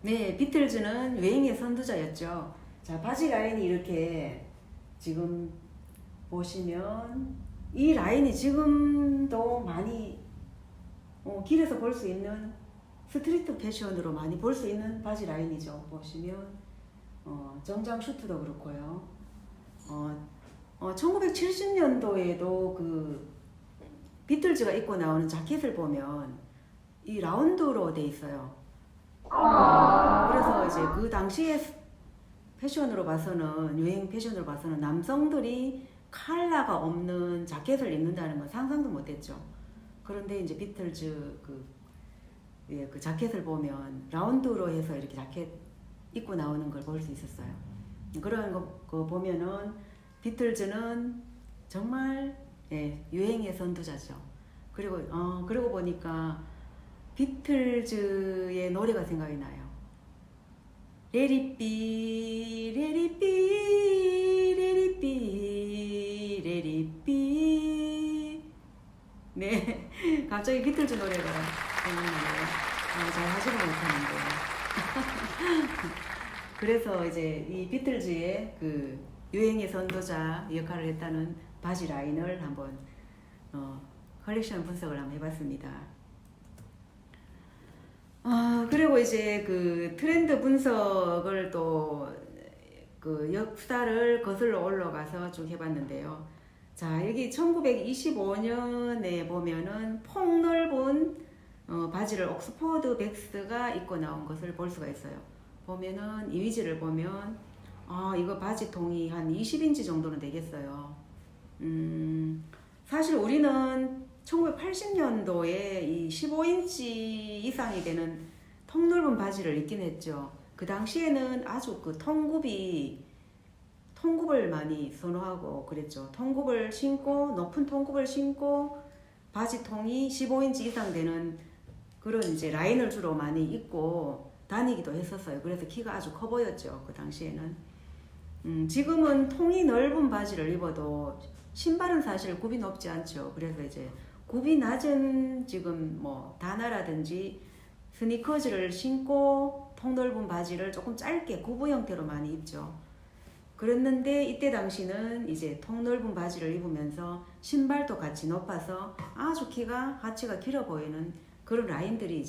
네, 비틀즈는 유행의 선두자였죠. 자, 바지 라인이 이렇게 지금 보시면 이 라인이 지금도 많이 어, 길에서 볼 수 있는 스트리트 패션으로 많이 볼 수 있는 바지 라인이죠. 보시면 어, 정장 슈트도 그렇고요. 어, 어, 1970년도에도 그 비틀즈가 입고 나오는 자켓을 보면 이 라운드로 돼 있어요. 그래서 이제 그 당시에 패션으로 봐서는 유행 패션으로 봐서는 남성들이 칼라가 없는 자켓을 입는다는 건 상상도 못했죠. 그런데 이제 비틀즈 그, 예, 그 자켓을 보면 라운드로 해서 이렇게 자켓 입고 나오는 걸 볼 수 있었어요. 그런 거, 거 보면은 비틀즈는 정말 예, 유행의 선두자죠. 그리고 어, 그러고 보니까 비틀즈의 노래가 생각이 나요. Be, let it be. 네, 갑자기 비틀즈 노래가 생각나네요. 아, 잘 하지는 못하는데. 그래서 이제 이 비틀즈의 그 유행의 선도자 역할을 했다는 바지 라인을 한번 어, 컬렉션 분석을 한번 해봤습니다. 아, 그리고 이제 그 트렌드 분석을 또 그 역사를 거슬러 올라가서 쭉 해봤는데요. 자, 여기 1925년에 보면은 폭넓은 어, 바지를 옥스포드 백스가 입고 나온 것을 볼 수가 있어요. 보면은 이미지를 보면 아, 이거 바지 통이 한 20인치 정도는 되겠어요. 음, 사실 우리는 1980년도에 이 15인치 이상이 되는 통넓은 바지를 입긴 했죠. 그 당시에는 아주 그 통굽이 통굽을 많이 선호하고 그랬죠. 통굽을 신고 높은 통굽을 신고 바지통이 15인치 이상 되는 그런 이제 라인을 주로 많이 입고 다니기도 했었어요. 그래서 키가 아주 커 보였죠. 그 당시에는. 음, 지금은 통이 넓은 바지를 입어도 신발은 사실 굽이 높지 않죠. 그래서 이제 굽이 낮은 지금 뭐 다나라든지 스니커즈를 신고 통 넓은 바지를 조금 짧게 구부 형태로 많이 입죠. 그랬는데 이때 당시는 이제 통 넓은 바지를 입으면서 신발도 같이 높아서 아주 키가 하체가 길어 보이는 그런 라인들이 이제